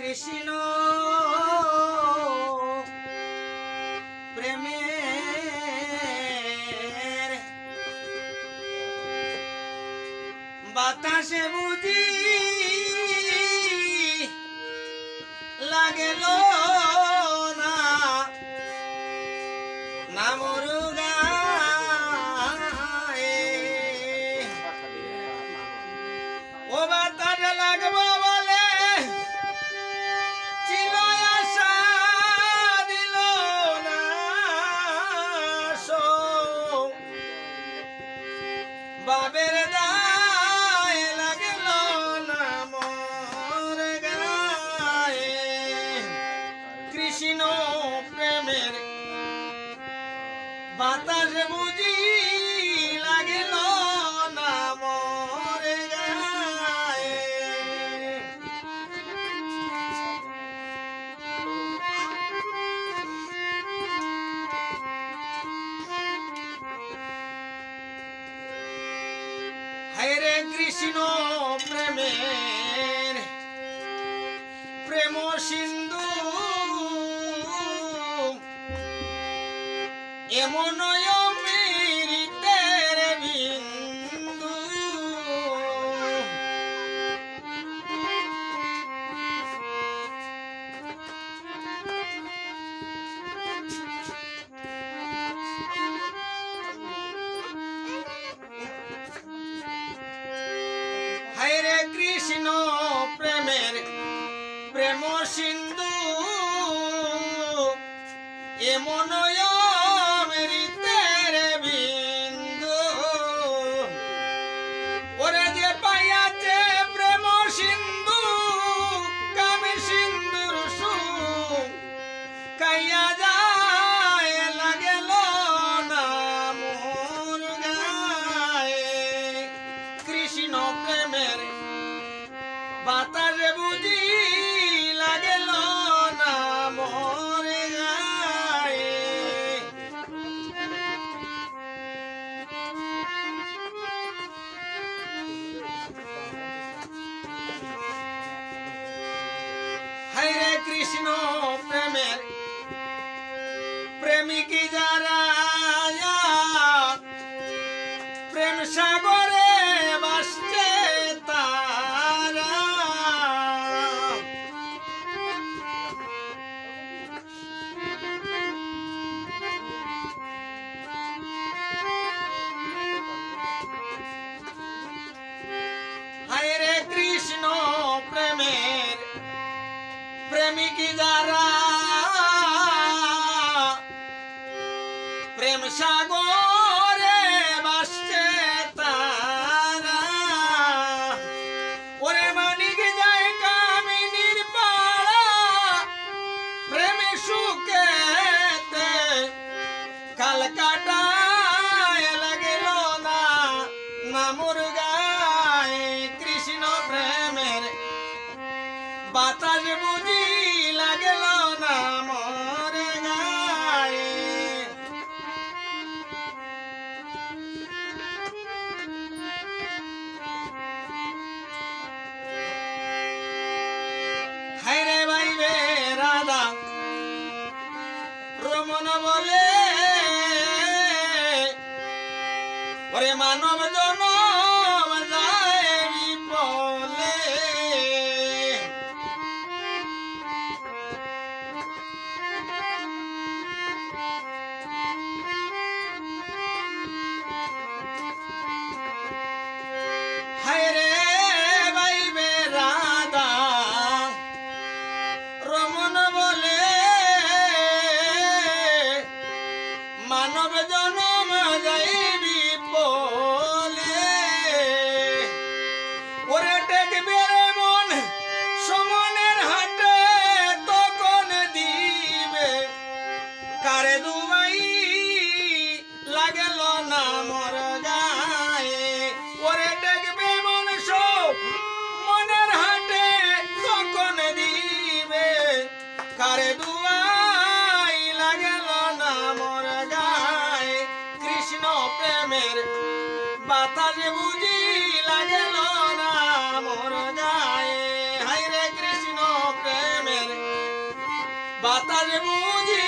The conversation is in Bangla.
কৃষ্ণ। প্রেমের বাতাসে বুঝি বাবের দায় লাগল না মোর গায়ে। কৃষ্ণ প্রেমের বাতাস বুঝি কৃষ্ণ প্রেমের প্রেম সিন্ধু। এমন প্রেম সিন্ধু এমন সাগরে বাসছে তারা। হরে কৃষ্ণ প্রেমের প্রেমিক যারা প্রেম সাগরে কালকাটায় লাগেল না না মুরগায় কৃষ্ণ প্রেমের। বাতাস বুঝি লাগেল না মোর গায়ে হায়রে বাইবে রাধা, রমন বলে ఒరే మా అన్న কারে দুবাই লাগেল না মর গায়ে। ওরে দেখবে মন সব মনের হাটে তখন দিবে। কারে দুয়াই লাগেল না মর গায়ে। কৃষ্ণ প্রেমের বাতাস বুঝি লাগেল না মোর গায়ে। হাইরে কৃষ্ণ প্রেম বাতাস বুঝি